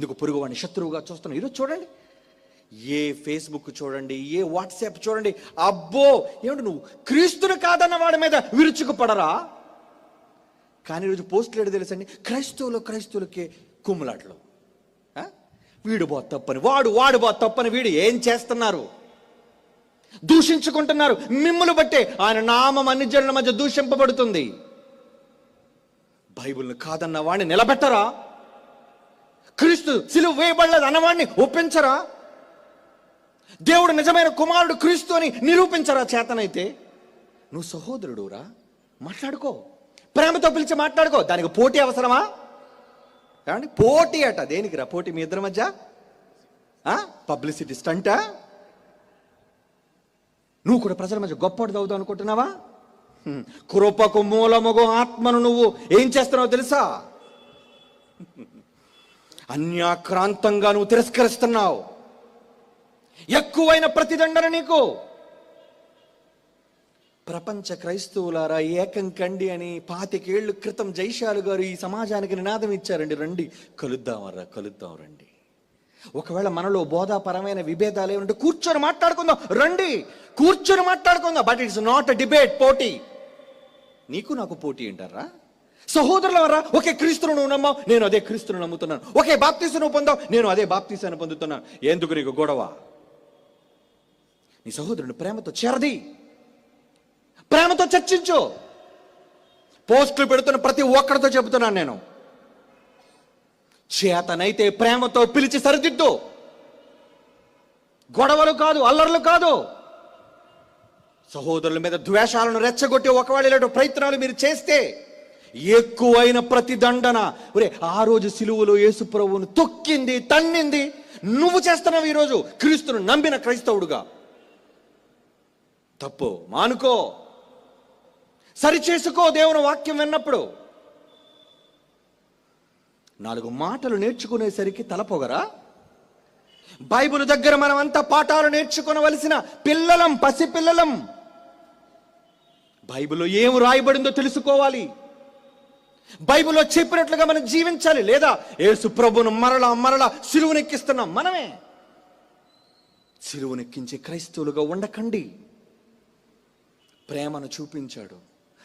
ఎందుకు పొరుగు వాడిని? శత్రువుగా చూస్తున్నాం ఈరోజు చూడండి. ఏ ఫేస్బుక్ చూడండి ఏ వాట్సాప్ చూడండి. అబ్బో ఏమిటి నువ్వు? క్రీస్తుని కాదన్న వాడి మీద విరుచుకుపడరా? కానీ ఈరోజు పోస్టులు ఏడు తెలుసండి? క్రైస్తవులు క్రైస్తవులకే కుమ్ములాట్లు. వీడు బా తప్పని వాడు వాడు బా తప్పని వీడు ఏం చేస్తున్నారు? దూషించుకుంటున్నారు. మిమ్ములు బట్టే ఆయన నామం అన్ని జనుల మధ్య దూషింపబడుతుంది. బైబిల్ని కాదన్న వాడిని నిలబెట్టరా? క్రీస్తు సిలువ వేయబడలేదు అన్నవాడిని ఒప్పించరా? దేవుడు నిజమైన కుమారుడు క్రీస్తు అని నిరూపించరా చేతనైతే? నువ్వు సహోదరుడురా మాట్లాడుకో. ప్రేమతో పిలిచి మాట్లాడుకో. దానికి పోటీ అవసరమా? ఏమండి? పోటీ అట. దేనికి రా పోటీ? మీ ఇద్దరి మధ్య? పబ్లిసిటీ స్టంటా? నువ్వు కూడా ప్రజల మధ్య గొప్పటి అవుదాం అనుకుంటున్నావా? కృపకు మూలముగు ఆత్మను నువ్వు ఏం చేస్తున్నావు తెలుసా? అన్యాక్రాంతంగా నువ్వు తిరస్కరిస్తున్నావు. ఎక్కువైన ప్రతిదండన నీకు. ప్రపంచ క్రైస్తవులారా ఏకం కండి అని పాతికేళ్ళ క్రితం జైశాలు గారు ఈ సమాజానికి నినాదం ఇచ్చారండి. రండి కలుద్దామరా కలుద్దాం రండి. ఒకవేళ మనలో బోధాపరమైన విభేదాలు ఏమంటే కూర్చొని మాట్లాడుకుందాం. రండి కూర్చొని మాట్లాడుకుందాం. But it's not a debate పోటీ. నీకు నాకు పోటీ సహోదరుల సహోదరులవరా ఒకే క్రీస్తును నువ్వు నమ్మావు నేను అదే క్రీస్తును నమ్ముతున్నాను. ఒకే బాప్తీసు నువ్వు పొందావు నేను అదే బాప్తీసాన్ని పొందుతున్నాను. ఎందుకు నీకు గొడవ? నీ సహోదరుని ప్రేమతో చేరది. ప్రేమతో చర్చించు. పోస్టులు పెడుతున్న ప్రతి ఒక్కరితో చెబుతున్నాను నేను. చేతనైతే ప్రేమతో పిలిచి సరిదిద్దు. గొడవలు కాదు అల్లర్లు కాదు. సహోదరుల మీద ద్వేషాలను రెచ్చగొట్టి ఒకవేళ ఇలాంటి ప్రయత్నాలు మీరు చేస్తే ఎక్కువైన ప్రతి దండన. ఒరే ఆ రోజు సిలువలో యేసుప్రభువును తొక్కింది తన్నింది. నువ్వు చేస్తున్నావు ఈరోజు క్రీస్తును నమ్మిన క్రైస్తవుడుగా. తప్పు మానుకో. సరిచేసుకో దేవుని వాక్యం విన్నప్పుడు. నాలుగు మాటలు నేర్చుకునేసరికి తలపొగరా? బైబిల్ దగ్గర మనమంతా పాఠాలు నేర్చుకునవలసిన పిల్లలం పసి పిల్లలం బైబిల్లో ఏం రాయబడిందో తెలుసుకోవాలి. బైబిల్లో చెప్పినట్లుగా మనం జీవించాలి. లేదా యేసు ప్రభును మరలా మరలా సిలువనెక్కిస్తున్నాం మనమే. సిలువనెక్కించే క్రైస్తవులుగా ఉండకండి. ప్రేమను చూపించాడు.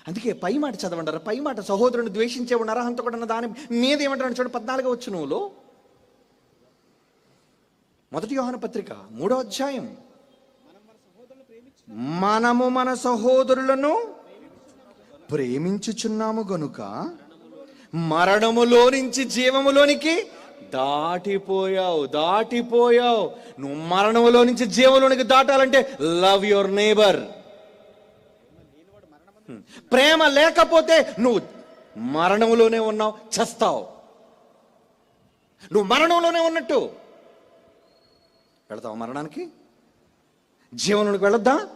అందుకే పై మాట చదవంటారా పై మాట సహోదరుని ద్వేషించే ఉన్నారా హంతకుడన్న దాని మీద ఏమంటాడు చూడు పద్నాలుగు వచ్చు మొదటి యోహాన పత్రిక మూడో అధ్యాయం. మనము మన సహోదరులను ప్రేమించుచున్నాము గనుక మరణములో నుంచి జీవములోనికి దాటిపోయావు దాటిపోయావు. నువ్వు మరణములో నుంచి జీవంలోనికి దాటాలంటే లవ్ యువర్ నేబర్. ప్రేమ లేకపోతే నువ్వు మరణంలోనే ఉన్నావు చస్తావు. నువ్వు మరణంలోనే ఉన్నట్టు. వెళతావు మరణానికి? జీవనంలోకి వెళ్ళొద్దా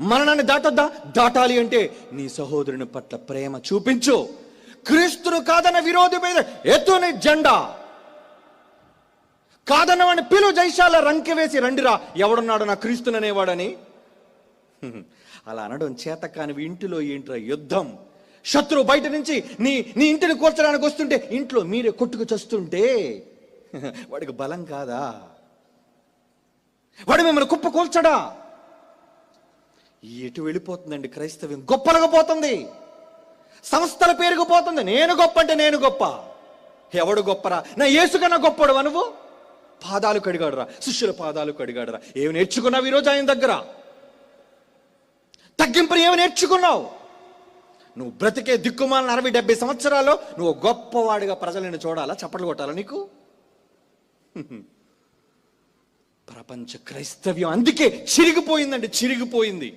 మరణాన్ని దాటొద్దా? దాటాలి అంటే నీ సహోదరుని పట్ల ప్రేమ చూపించు. క్రీస్తును కాదన్న విరోధి మీద ఎత్తుని జెండా. కాదనవని పిలు జైశాల రంకె వేసి రండిరా ఎవడున్నాడు నా క్రీస్తుననేవాడని హ్మ్. అలా అనడం చేత కానివి ఇంటిలో ఏంట్రా యుద్ధం? శత్రువు బయట నుంచి నీ నీ ఇంటిని కూర్చడానికి వస్తుంటే ఇంట్లో మీరే కొట్టుకు చస్తుంటే వాడికి బలం కాదా? వాడు మిమ్మల్ని కుప్ప కూల్చడా? ఎటు వెళ్ళిపోతుందండి క్రైస్తవ్యం గొప్పలుగా పోతుంది సంస్థల పెరిగిపోతుంది నేను గొప్ప అంటే నేను గొప్ప. ఎవడు గొప్పరా? నా ఏసుకన్నా గొప్పడు నువ్వు? పాదాలు కడిగాడురా శిష్యుల పాదాలు కడిగాడురా ఏమి నేర్చుకున్నావు ఈరోజు ఆయన దగ్గర? తగ్గింపుని ఏమి నేర్చుకున్నావు? నువ్వు బ్రతికే దిక్కుమాలిన అరవై డెబ్బై సంవత్సరాలు నువ్వు గొప్పవాడిగా ప్రజలను చూడాలా? చప్పట్లు కొట్టాలా నీకు? ప్రపంచ క్రైస్తవ్యం అందుకే చిరిగిపోయిందండి చిరిగిపోయింది.